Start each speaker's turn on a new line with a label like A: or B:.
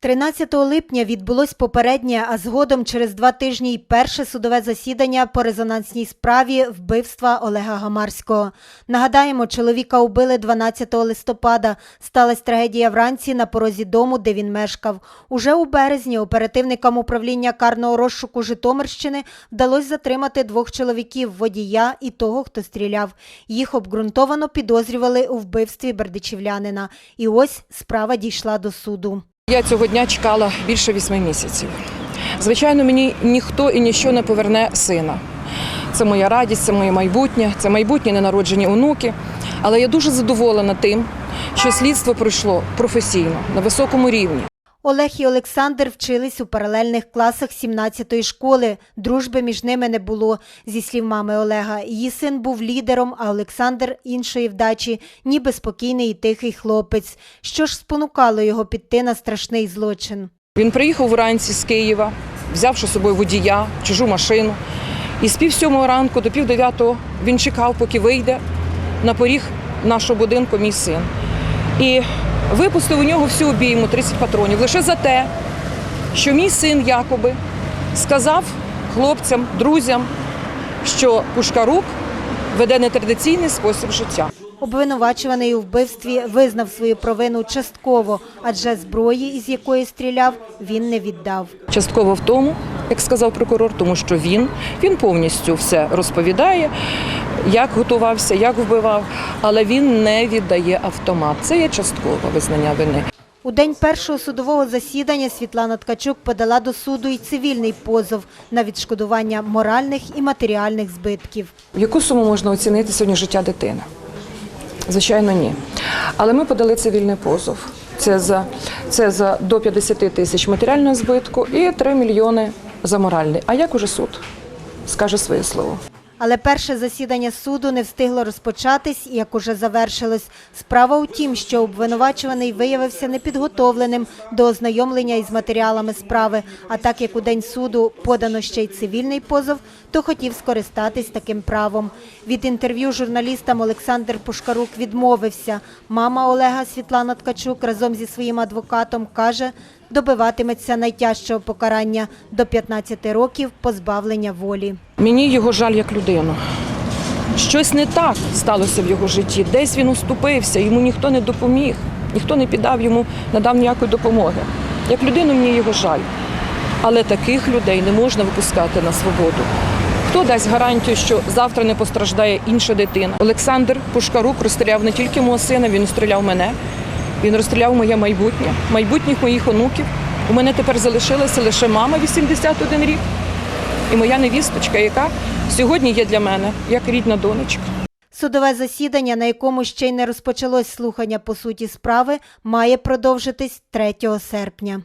A: 13 липня відбулось попереднє, а згодом через два тижні й перше судове засідання по резонансній справі вбивства Олега Гамарського. Нагадаємо, чоловіка убили 12 листопада. Сталася трагедія вранці на порозі дому, де він мешкав. Уже у березні оперативникам управління карного розшуку Житомирщини вдалося затримати двох чоловіків водія і того, хто стріляв. Їх обґрунтовано підозрювали у вбивстві бердичівлянина. І ось справа дійшла до суду.
B: Я цього дня чекала більше вісьми місяців. Звичайно, мені ніхто і ніщо не поверне сина. Це моя радість, це моє майбутнє, це майбутні ненароджені онуки. Але я дуже задоволена тим, що слідство пройшло професійно, на високому рівні.
A: Олег і Олександр вчились у паралельних класах 17-ї школи. Дружби між ними не було. Зі слів мами Олега, її син був лідером, а Олександр іншої вдачі, ніби спокійний і тихий хлопець. Що ж спонукало його піти на страшний злочин?
B: Він приїхав вранці з Києва, взявши з собою водія, чужу машину. І з пів сьомого ранку до пів дев'ятого він чекав, поки вийде на поріг нашого будинку мій син. І випустив у нього всю обійму 30 патронів лише за те, що мій син якоби сказав хлопцям, друзям, що Пушкарук веде нетрадиційний спосіб життя.
A: Обвинувачуваний у вбивстві визнав свою провину частково, адже зброї, із якої стріляв, він не віддав.
B: Частково в тому, як сказав прокурор, тому що він, він повністю все розповідає, як готувався, як вбивав, але він не віддає автомат. Це є часткове визнання вини.
A: У день першого судового засідання Світлана Ткачук подала до суду і цивільний позов на відшкодування моральних і матеріальних збитків.
B: В яку суму можна оцінити сьогодні життя дитини? Звичайно, ні. Але ми подали цивільний позов. Це за, це за до 50 тисяч матеріального збитку і 3 мільйони за моральний. А як уже суд скаже своє слово?
A: Але перше засідання суду не встигло розпочатись, як уже завершилось. Справа у тім, що обвинувачуваний виявився непідготовленим до ознайомлення із матеріалами справи. А так як у день суду подано ще й цивільний позов, то хотів скористатись таким правом. Від інтерв'ю журналістам Олександр Пушкарук відмовився. Мама Олега Світлана Ткачук разом зі своїм адвокатом каже, добиватиметься найтяжчого покарання до 15 років позбавлення волі.
B: Мені його жаль як людину. Щось не так сталося в його житті. Десь він уступився, йому ніхто не допоміг, ніхто не піддав йому, не дав ніякої допомоги. Як людину мені його жаль. Але таких людей не можна випускати на свободу. Хто дасть гарантію, що завтра не постраждає інша дитина? Олександр Пушкарук розстріляв не тільки мого сина, він розстріляв мене. Він розстріляв моє майбутнє, майбутніх моїх онуків. У мене тепер залишилася лише мама 81 рік і моя невісточка, яка сьогодні є для мене як рідна донечка.
A: Судове засідання, на якому ще й не розпочалось слухання по суті справи, має продовжитись 3 серпня.